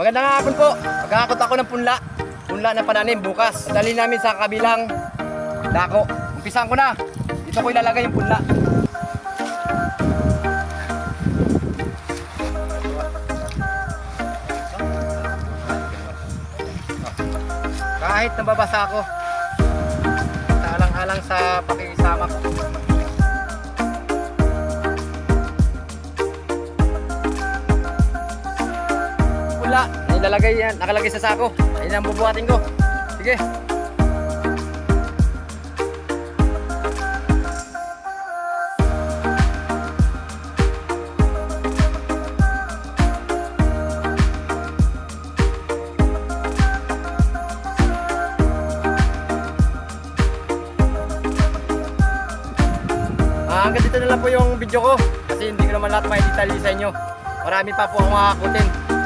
Magandang hapon po. Magkakakot ako ng punla. Punla na pananim bukas. Dali namin sa kabilang dako. Umpisan ko na. Dito ko ilalagay yung punla. Kahit nababasa ako. Alang-alang sa pakikisama ko. Wala, nilalagay yan, nakalagay sa sako. Ayun ang bubuhatin ko. Sige. Ah, hanggang dito na lang po yung video ko kasi hindi ko naman lahat may detalye sa inyo. Marami pa po akong makakutin.